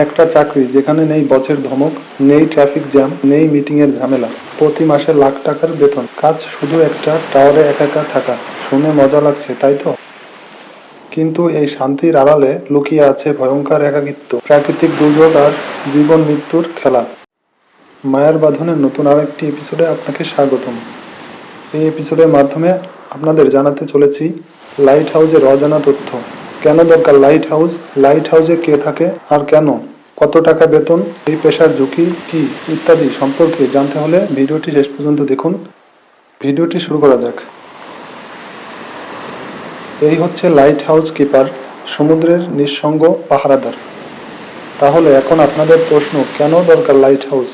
একটা চাকরি যেখানে নেই বচের ধমক, নেই ট্রাফিক জ্যাম নেই মিটিংয়ের ঝামেলা। প্রতি মাসে লাখ টাকার বেতন। কাজ শুধু একটা, টাওয়ারে একা একা থাকা। শুনে মজা লাগছে, তাই তো? কিন্তু এই শান্তির আড়ালে লুকিয়ে আছে ভয়ঙ্কর একাকিত্ব, প্রাকৃতিক দুর্যোগ আর জীবন মৃত্যুর খেলা। মায়ার বাঁধনের নতুন আরেকটি এপিসোডে আপনাকে স্বাগতম। এই এপিসোডের মাধ্যমে আপনাদের জানাতে চলেছি লাইট হাউজের অজানা তথ্য। কেন দরকার লাইট হাউস লাইট হাউসে কে থাকে আর কেন? কত টাকা বেতন, এই পেশার ঝুঁকি কি ইত্যাদি সম্পর্কে জানতে হলে ভিডিওটি শেষ পর্যন্ত দেখুন। ভিডিওটি শুরু করা যাক। এই হচ্ছে লাইট হাউস কিপার, সমুদ্রের নিঃসঙ্গ পাহারাদার। তাহলে এখন আপনাদের প্রশ্ন, কেন দরকার লাইট হাউস?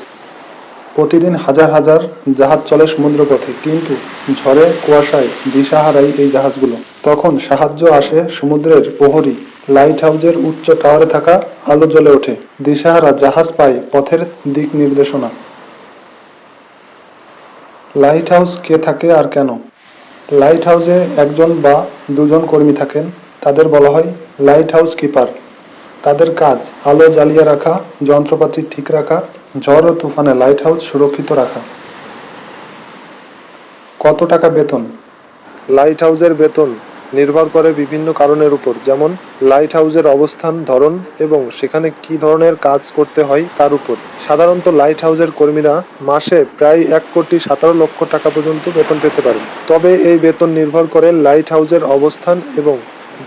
প্রতিদিন হাজার হাজার জাহাজ চলে সমুদ্রপথে, কিন্তু ঝড়ে, কুয়াশায় দিশাহারাই এই জাহাজগুলো। তখন সাহায্য আসে সমুদ্রের প্রহরী। লাইট হাউজের উচ্চ টাওয়ারে থাকা আলো জ্বলে ওঠে। দিশাহারা জাহাজ পায় পথের দিক নির্দেশনা। লাইট হাউস কে থাকে আর কেন? লাইট হাউসে একজন বা দুজন কর্মী থাকেন। তাদের বলা হয় লাইট হাউস কিপার। তাদের কাজ, আলো জ্বালিয়ে রাখা, যন্ত্রপাতি ঠিক রাখা, ঝড় ও তুফানে লাইট হাউস সুরক্ষিত রাখা। কত টাকা বেতন? লাইট হাউসের বেতন নির্ভর করে বিভিন্ন কারণের উপর, যেমন লাইট হাউসের অবস্থান, ধরন এবং সেখানে কি ধরনের কাজ করতে হয় তার উপর। সাধারণত লাইট হাউসের কর্মীরা মাসে প্রায় এক কোটি সতেরো লক্ষ টাকা পর্যন্ত বেতন পেতে পারেন। তবে এই বেতন নির্ভর করে লাইট হাউসের অবস্থান এবং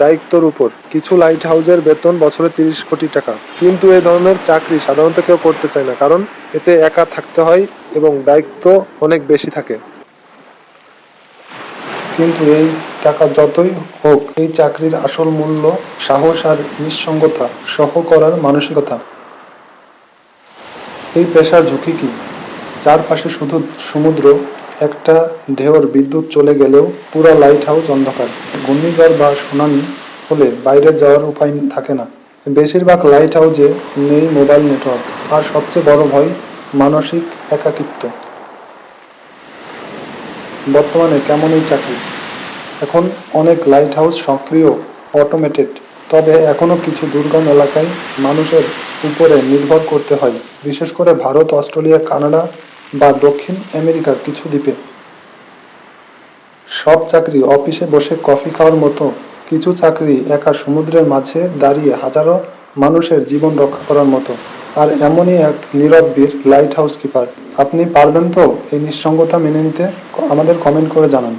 দায়িত্বর উপর। কিছু লাইট হাউসের বেতন বছরে তিরিশ কোটি টাকা। কিন্তু এই ধরনের চাকরি সাধারণত কেউ করতে চায় না, কারণ এতে একা থাকতে হয় এবং দায়িত্ব অনেক বেশি থাকে। কিন্তু এই টাকা যতই হোক, এই চাকরির আসল মূল্য সাহস আর নিঃসঙ্গতা সহ করার মানসিকতা। এই পেশার ঝুঁকি কি? চারপাশে শুধু সমুদ্র একটা ঢেউর বিদ্যুৎ চলে গেলেও পুরো লাইট হাউস অন্ধকার। ঘূর্ণিঝড় বা সুনামি হলে বাইরে যাওয়ার উপায় থাকে না। বেশিরভাগ লাইট হাউসে নেই মোবাইল নেটওয়ার্ক আর সবচেয়ে বড় ভয় মানসিক একাকিত্ব। বর্তমানে কেমন এই চাকরি? এখন অনেক লাইট হাউস সক্রিয় অটোমেটেড তবে এখনও কিছু দুর্গম এলাকায় মানুষের উপরে নির্ভর করতে হয়। বিশেষ করে ভারত, অস্ট্রেলিয়া, কানাডা বা দক্ষিণ আমেরিকার কিছু দ্বীপে। সব চাকরি অফিসে বসে কফি খাওয়ার মতো কিছু চাকরি একা সমুদ্রের মাঝে দাঁড়িয়ে হাজারো মানুষের জীবন রক্ষা করার মতো। আর এমনই এক নীরব লাইট হাউস কিপার আপনি পারবেন তো এই নিঃসঙ্গতা মেনে নিতে? আমাদের কমেন্ট করে জানান।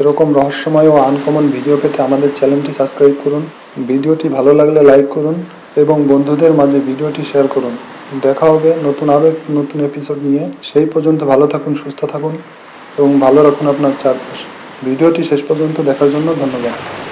এরকম রহস্যময় ও আনকমন ভিডিও পেতে আমাদের চ্যানেলটি সাবস্ক্রাইব করুন। ভিডিওটি ভালো লাগলে লাইক করুন এবং বন্ধুদের মাঝে ভিডিওটি শেয়ার করুন। দেখা হবে নতুন আরও নতুন এপিসোড নিয়ে। সেই পর্যন্ত ভালো থাকুন, সুস্থ থাকুন এবং ভালো রাখুন আপনার চারপাশ। ভিডিওটি শেষ পর্যন্ত দেখার জন্য ধন্যবাদ।